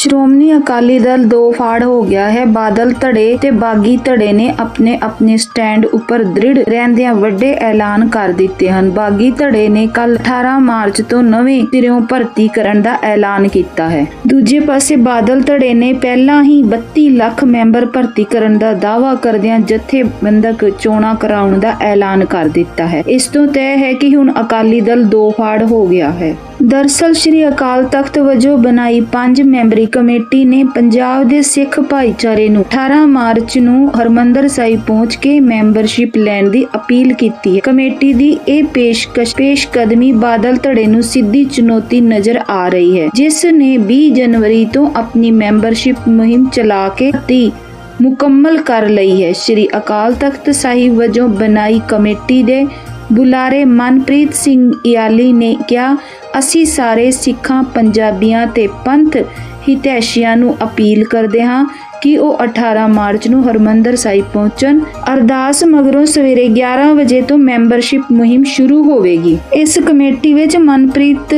ਸ਼੍ਰੋਮਣੀ ਅਕਾਲੀ ਦਲ ਦੋ ਫਾੜ ਹੋ ਗਿਆ ਹੈ। ਬਾਦਲ ਧੜੇ ਤੇ ਬਾਗੀ ਧੜੇ ਨੇ ਆਪਣੇ ਆਪਣੇ ਸਟੈਂਡ ਉੱਪਰ ਦ੍ਰਿੜ ਰਹਿੰਦਿਆਂ ਵੱਡੇ ਐਲਾਨ ਕਰ ਦਿੱਤੇ ਹਨ। ਬਾਗੀ ਧੜੇ ਨੇ ਕੱਲ 18 ਮਾਰਚ ਤੋਂ ਨਵੇਂ ਸਿਰਿਓਂ ਭਰਤੀ ਕਰਨ ਦਾ ਐਲਾਨ ਕੀਤਾ ਹੈ। ਦੂਜੇ ਪਾਸੇ ਬਾਦਲ ਧੜੇ ਨੇ ਪਹਿਲਾਂ ਹੀ 32 ਲੱਖ ਮੈਂਬਰ ਭਰਤੀ ਕਰਨ ਦਾ ਦਾਅਵਾ ਕਰਦਿਆਂ ਜਥੇਬੰਦਕ ਚੋਣਾਂ ਕਰਾਉਣ ਦਾ ਐਲਾਨ ਕਰ ਦਿੱਤਾ ਹੈ। ਇਸ ਤੋਂ ਤੈਅ ਹੈ ਕਿ ਹੁਣ ਅਕਾਲੀ ਦਲ ਦੋ ਫਾੜ ਹੋ ਗਿਆ ਹੈ। ਦਰਸਲ ਸ੍ਰੀ ਅਕਾਲ ਤਖਤ ਵਜੋਂ ਬਣਾਈ ਪੰਜ ਮੈਂਬਰੀ ਕਮੇਟੀ ਨੇ ਪੰਜਾਬ ਦੇ ਸਿੱਖ ਭਾਈਚਾਰੇ ਨੂੰ 18 ਮਾਰਚ ਨੂੰ ਹਰਮੰਦਰ ਸਾਹਿਬ ਪਹੁੰਚ ਕੇ ਮੈਂਬਰਸ਼ਿਪ ਲੈਣ ਦੀ ਅਪੀਲ ਕੀਤੀ ਹੈ। ਕਮੇਟੀ ਦੀ ਇਹ ਪੇਸ਼ਕਸ਼ ਪੇਸ਼ਕਦਮੀ ਬਾਦਲ ਧੜੇ ਨੂੰ ਸਿੱਧੀ ਚੁਣੌਤੀ ਨਜ਼ਰ ਆ ਰਹੀ ਹੈ, ਜਿਸ ਨੇ 20 ਜਨਵਰੀ ਤੋਂ ਆਪਣੀ ਮੈਂਬਰਸ਼ਿਪ ਮੁਹਿੰਮ ਚਲਾ ਕੇ ਤੀ ਮੁਕੰਮਲ ਕਰ ਲਈ ਹੈ। ਸ੍ਰੀ ਅਕਾਲ ਤਖਤ ਸਾਹਿਬ ਵਜੋਂ ਬਣਾਈ ਕਮੇਟੀ ਦੇ ਬੁਲਾਰੇ ਮਨਪ੍ਰੀਤ ਸਿੰਘ ਇਆਲੀ ਨੇ ਕਿਹਾ ਅਸੀਂ ਸਾਰੇ ਸਿੱਖਾਂ, ਪੰਜਾਬੀਆਂ ਤੇ ਪੰਥ ਹਿਤੈਸ਼ੀਆਂ ਨੂੰ ਅਪੀਲ ਕਰਦੇ ਹਾਂ ਕਿ ਉਹ 18 ਮਾਰਚ ਨੂੰ ਹਰਮੰਦਰ ਸਾਹਿਬ ਪਹੁੰਚਣ। ਅਰਦਾਸ ਮਗਰੋਂ ਸਵੇਰੇ 11 ਵਜੇ ਤੋਂ ਮੈਂਬਰਸ਼ਿਪ ਮੁਹਿੰਮ ਸ਼ੁਰੂ ਹੋਵੇਗੀ। ਇਸ ਕਮੇਟੀ ਵਿੱਚ ਮਨਪ੍ਰੀਤ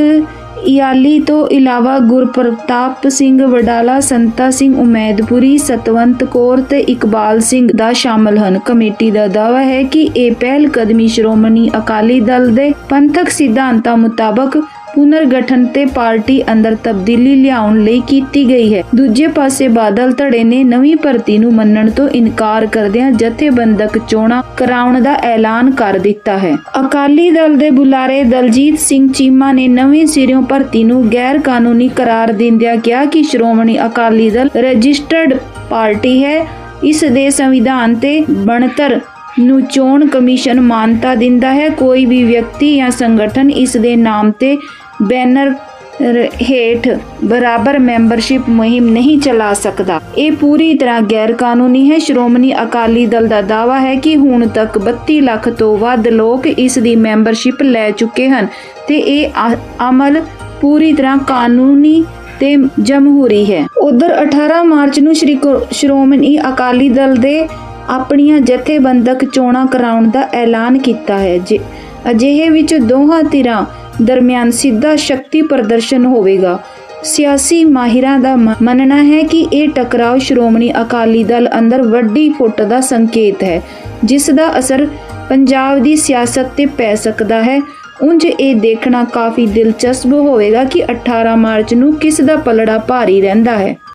ਇਆਲੀ ਤੋਂ ਇਲਾਵਾ ਗੁਰਪ੍ਰਤਾਪ ਸਿੰਘ ਵਡਾਲਾ, ਸੰਤਾ ਸਿੰਘ ਉਮੈਦਪੁਰੀ, ਸਤਵੰਤ ਕੌਰ ਤੇ ਇਕਬਾਲ ਸਿੰਘ ਦਾ ਸ਼ਾਮਲ ਹਨ। ਕਮੇਟੀ ਦਾ ਦਾਅਵਾ ਹੈ ਕਿ ਇਹ ਪਹਿਲ ਕਦਮੀ ਸ਼੍ਰੋਮਣੀ ਅਕਾਲੀ ਦਲ ਦੇ ਪੰਥਕ ਸਿਧਾਂਤਾਂ ਮੁਤਾਬਕ ਪੁਨਰਗਠਨ ਤੇ ਪਾਰਟੀ ਅੰਦਰ ਤਬਦੀਲੀ ਲਿਆਉਣ ਲਈ ਕੀਤੀ ਗਈ ਹੈ। ਦੂਜੇ ਪਾਸੇ ਬਾਦਲ ਧੜੇ ਨੇ ਨਵੀਂ ਭਰਤੀ ਨੂੰ ਮੰਨਣ ਤੋਂ ਇਨਕਾਰ ਕਰਦਿਆਂ ਜਥੇਬੰਦਕ ਚੋਣਾਂ ਕਰਾਉਣ ਦਾ ਐਲਾਨ ਕਰ ਦਿੱਤਾ ਹੈ। ਅਕਾਲੀ ਦਲ ਦੇ ਬੁਲਾਰੇ ਦਲਜੀਤ ਸਿੰਘ ਚੀਮਾ ਨੇ ਨਵੇਂ ਸਿਰਿਓਂ ਭਰਤੀ ਨੂੰ ਗੈਰ ਕਾਨੂੰਨੀ ਕਰਾਰ ਦਿੰਦਿਆਂ ਕਿਹਾ ਕਿ ਸ਼੍ਰੋਮਣੀ ਅਕਾਲੀ ਦਲ ਰਜਿਸਟਰਡ ਪਾਰਟੀ ਹੈ। ਇਸ ਦੇ ਸੰਵਿਧਾਨ ਤੇ ਬਣਤਰ ਨੂੰ ਚੋਣ ਕਮਿਸ਼ਨ ਮਾਨਤਾ ਦਿੰਦਾ ਹੈ। ਕੋਈ ਵੀ ਵਿਅਕਤੀ ਜਾਂ ਸੰਗਠਨ ਇਸ ਦੇ ਨਾਮ ਤੇ ਬੈਨਰ ਹੇਠ ਬਰਾਬਰ ਮੈਂਬਰਸ਼ਿਪ ਮੁਹਿੰਮ ਨਹੀਂ ਚਲਾ ਸਕਦਾ। ਇਹ ਪੂਰੀ ਤਰ੍ਹਾਂ ਗੈਰ ਕਾਨੂੰਨੀ ਹੈ। ਸ਼੍ਰੋਮਣੀ ਅਕਾਲੀ ਦਲ ਦਾ ਦਾਅਵਾ ਹੈ ਕਿ ਹੁਣ ਤੱਕ 32 ਲੱਖ ਤੋਂ ਵੱਧ ਲੋਕ ਇਸ ਦੀ ਮੈਂਬਰਸ਼ਿਪ ਲੈ ਚੁੱਕੇ ਹਨ ਤੇ ਇਹ ਅਮਲ ਪੂਰੀ ਤਰ੍ਹਾਂ ਕਾਨੂੰਨੀ ਤੇ ਜਮਹੂਰੀ ਹੈ। ਉਧਰ 18 ਮਾਰਚ ਨੂੰ ਸ਼੍ਰੀ ਕੋ- ਸ਼੍ਰੋਮਣੀ ਅਕਾਲੀ ਦਲ ਦੇ ਆਪਣੀਆਂ ਜਥੇਬੰਦਕ ਚੋਣਾਂ ਕਰਾਉਣ ਦਾ ਐਲਾਨ ਕੀਤਾ ਹੈ ਜੇ ਅਜਿਹੇ ਵਿੱਚ ਦੋਹਾਂ ਧਿਰਾਂ ਦਰਮਿਆਨ ਸਿੱਧਾ ਸ਼ਕਤੀ ਪ੍ਰਦਰਸ਼ਨ ਹੋਵੇਗਾ। ਸਿਆਸੀ ਮਾਹਿਰਾਂ ਦਾ ਮ- ਮੰਨਣਾ ਹੈ ਕਿ ਇਹ ਟਕਰਾਅ ਸ਼੍ਰੋਮਣੀ ਅਕਾਲੀ ਦਲ ਅੰਦਰ ਵੱਡੀ ਫੁੱਟ ਦਾ ਸੰਕੇਤ ਹੈ, ਜਿਸ ਦਾ ਅਸਰ ਪੰਜਾਬ ਦੀ ਸਿਆਸਤ ਤੇ ਪੈ ਸਕਦਾ ਹੈ। ਉਂਝ ਇਹ ਦੇਖਣਾ ਕਾਫੀ ਦਿਲਚਸਪ ਹੋਵੇਗਾ ਕਿ 18 ਮਾਰਚ ਨੂੰ ਕਿਸ ਦਾ ਪਲੜਾ ਭਾਰੀ ਰਹਿੰਦਾ ਹੈ।